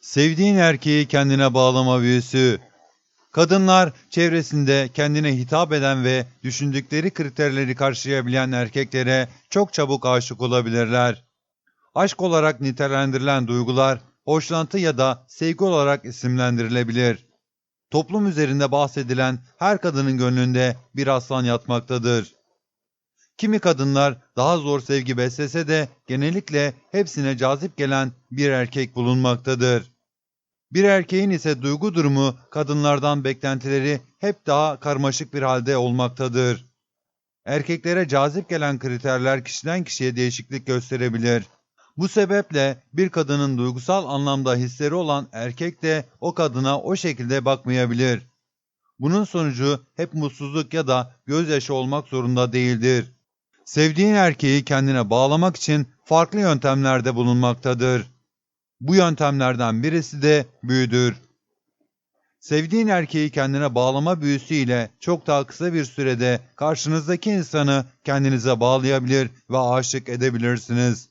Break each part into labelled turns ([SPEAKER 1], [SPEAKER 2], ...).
[SPEAKER 1] Sevdiğin erkeği kendine bağlama büyüsü. Kadınlar çevresinde kendine hitap eden ve düşündükleri kriterleri karşılayabilen erkeklere çok çabuk aşık olabilirler. Aşk olarak nitelendirilen duygular hoşlantı ya da sevgi olarak isimlendirilebilir. Toplum üzerinde bahsedilen her kadının gönlünde bir aslan yatmaktadır. Kimi kadınlar daha zor sevgi beslese de genellikle hepsine cazip gelen bir erkek bulunmaktadır. Bir erkeğin ise duygu durumu kadınlardan beklentileri hep daha karmaşık bir halde olmaktadır. Erkeklere cazip gelen kriterler kişiden kişiye değişiklik gösterebilir. Bu sebeple bir kadının duygusal anlamda hisleri olan erkek de o kadına o şekilde bakmayabilir. Bunun sonucu hep mutsuzluk ya da gözyaşı olmak zorunda değildir. Sevdiğin erkeği kendine bağlamak için farklı yöntemlerde bulunmaktadır. Bu yöntemlerden birisi de büyüdür. Sevdiğin erkeği kendine bağlama büyüsü ile çok daha kısa bir sürede karşınızdaki insanı kendinize bağlayabilir ve aşık edebilirsiniz.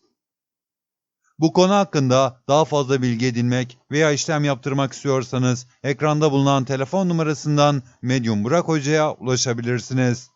[SPEAKER 1] Bu konu hakkında daha fazla bilgi edinmek veya işlem yaptırmak istiyorsanız ekranda bulunan telefon numarasından Medium Burak Hoca'ya ulaşabilirsiniz.